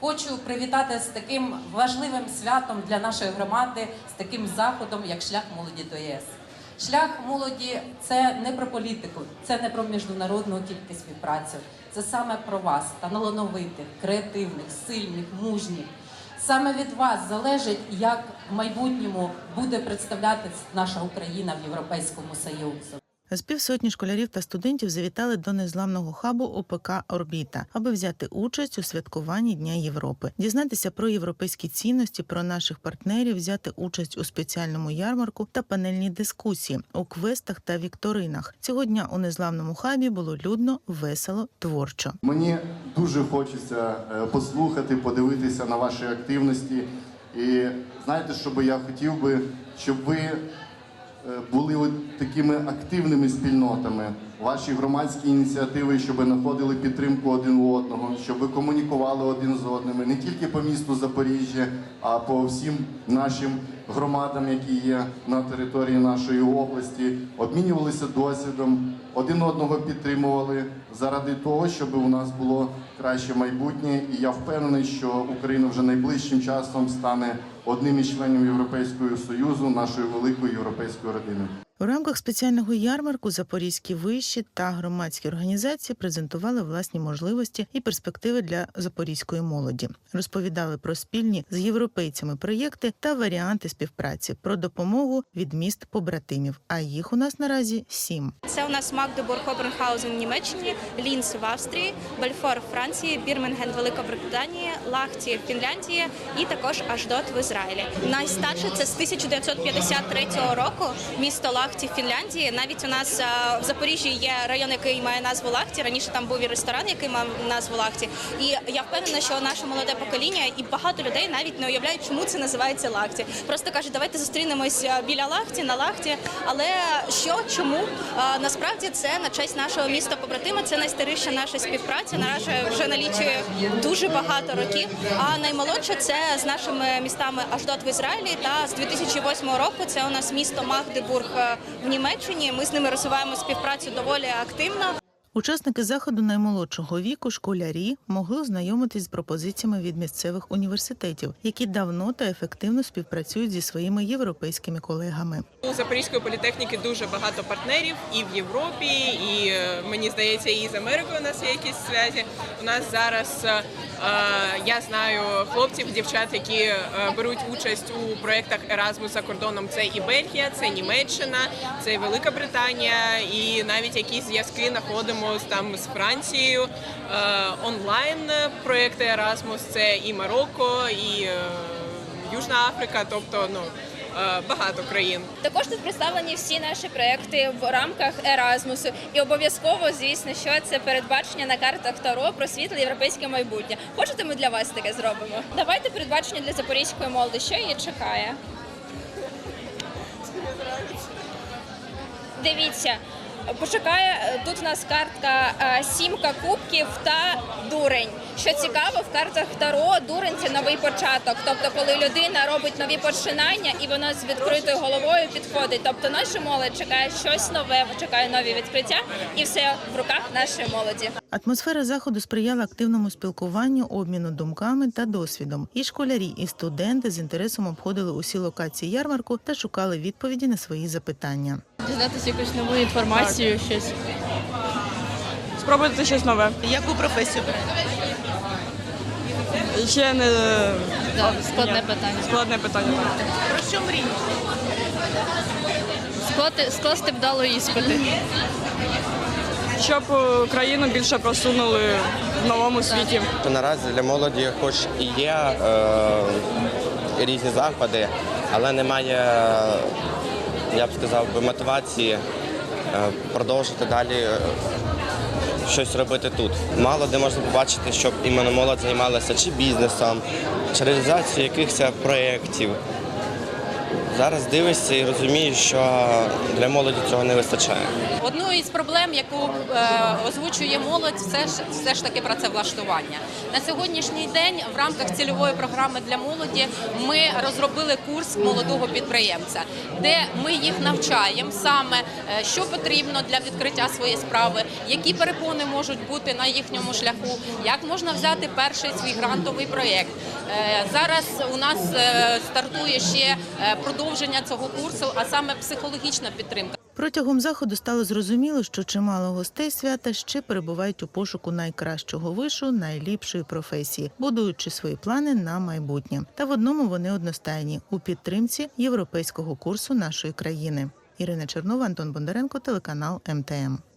Хочу привітати з таким важливим святом для нашої громади, з таким заходом, як шлях молоді до ЄС. Шлях молоді це не про політику, це не про міжнародну тільки співпрацю. Це саме про вас, талановитих, креативних, сильних, мужніх. Саме від вас залежить, як в майбутньому буде представлятись наша Україна в Європейському Союзі. З півсотні школярів та студентів завітали до незламного хабу ОПК Орбіта, аби взяти участь у святкуванні Дня Європи, дізнатися про європейські цінності, про наших партнерів, взяти участь у спеціальному ярмарку та панельній дискусії у квестах та вікторинах. Цього дня у незламному хабі було людно, весело, творчо. Мені дуже хочеться е, послухати, подивитися на ваші активності. І знаєте, що би я хотів би, щоб ви були от такими активними спільнотами, ваші громадські ініціативи, щоб знаходили підтримку один у одного, щоб ви комунікували один з одним, не тільки по місту Запоріжжя, а по всім нашим громадам, які є на території нашої області, обмінювалися досвідом, один одного підтримували заради того, щоб у нас було краще майбутнє. І я впевнений, що Україна вже найближчим часом стане одним із членів Європейського союзу, нашої великої європейської родини. У рамках спеціального ярмарку запорізькі виші та громадські організації презентували власні можливості і перспективи для запорізької молоді. Розповідали про спільні з європейцями проєкти та варіанти співпраці, про допомогу від міст побратимів. А їх у нас наразі сім. Це у нас Магдебург, Обернхаузен в Німеччині, Лінц в Австрії, Бальфор в Франції, Бірмінген Велика Британія, Лахті в Фінляндії і також Аждот в Ізраїлі. Найстарше це з 1953 року місто Лахті в Фінляндії. Навіть у нас в Запоріжжі є район, який має назву Лахті. Раніше там був і ресторан, який мав назву Лахті. І я впевнена, що наше молоде покоління і багато людей навіть не уявляють, чому це називається Лахті. Просто кажуть, давайте зустрінемось біля Лахті на Лахті. Але що, чому насправді це на честь нашого міста побратима. Це найстаріша наша співпраця. Наша вже налічує дуже багато років. А наймолодше це з нашими містами Аждот в Ізраїлі та з 2008 року це у нас місто Магдебург е, в Німеччині. Ми з ними розвиваємо співпрацю доволі активно. Учасники заходу наймолодшого віку, школярі, могли ознайомитись з пропозиціями від місцевих університетів, які давно та ефективно співпрацюють зі своїми європейськими колегами. У Запорізької політехніки дуже багато партнерів і в Європі, і е, мені здається, і з Америкою у нас є якісь зв'язі. У нас зараз е, е, я знаю хлопців, дівчат, які беруть участь у проєктах Erasmus за кордоном. Це і Бельгія, це Німеччина, це і Велика Британія, і навіть якісь зв'язки знаходимо з там з Францією. Е, онлайн проєкти Erasmus – це і Марокко, і е, Южна Африка, тобто ну е, багато країн. Також тут представлені всі наші проекти в рамках Еразмусу. І обов'язково, звісно, що це передбачення на картах Таро про світле європейське майбутнє. Хочете, ми для вас таке зробимо? Давайте передбачення для запорізької молоді. Що її чекає? Дивіться. Почекає тут у нас картка е, сімка кубків та дурень. Що цікаво, в картах Таро дурень це новий початок. Тобто, коли людина робить нові починання і вона з відкритою головою підходить. Тобто, наша молодь чекає щось нове, чекає нові відкриття, і все в руках нашої молоді. Атмосфера заходу сприяла активному спілкуванню, обміну думками та досвідом. І школярі, і студенти з інтересом обходили усі локації ярмарку та шукали відповіді на свої запитання. дізнатися якусь нову інформацію, щось. Спробуйте щось нове. Яку професію? Ще не Да, складне питання. складне питання. так. Про що мрієте? Склати, скласти вдало іспити. Щоб е, країну більше просунули в новому світі. Наразі для молоді, хоч і є е, різні заходи, але немає, я б сказав, мотивації продовжити далі е, щось робити тут. Мало де можна побачити, щоб іменно молодь займалася чи бізнесом, чи реалізацією якихось проєктів. Зараз дивишся і розумієш, що для молоді цього не вистачає. Одною із проблем, яку е, озвучує молодь, все ж все ж таки працевлаштування. На сьогоднішній день в рамках цільової програми для молоді ми розробили курс молодого підприємця, де ми їх навчаємо саме, е, що потрібно для відкриття своєї справи, які перепони можуть бути на їхньому шляху, як можна взяти перший свій грантовий проєкт. Е, Зараз у нас стартує ще е, продовження цього курсу, а саме психологічна підтримка. Протягом заходу стало зрозуміло, що чимало гостей свята ще перебувають у пошуку найкращого вишу, найліпшої професії, будуючи свої плани на майбутнє. Та в одному вони одностайні у підтримці європейського курсу нашої країни. Ірина Чернова, Антон Бондаренко, телеканал МТМ.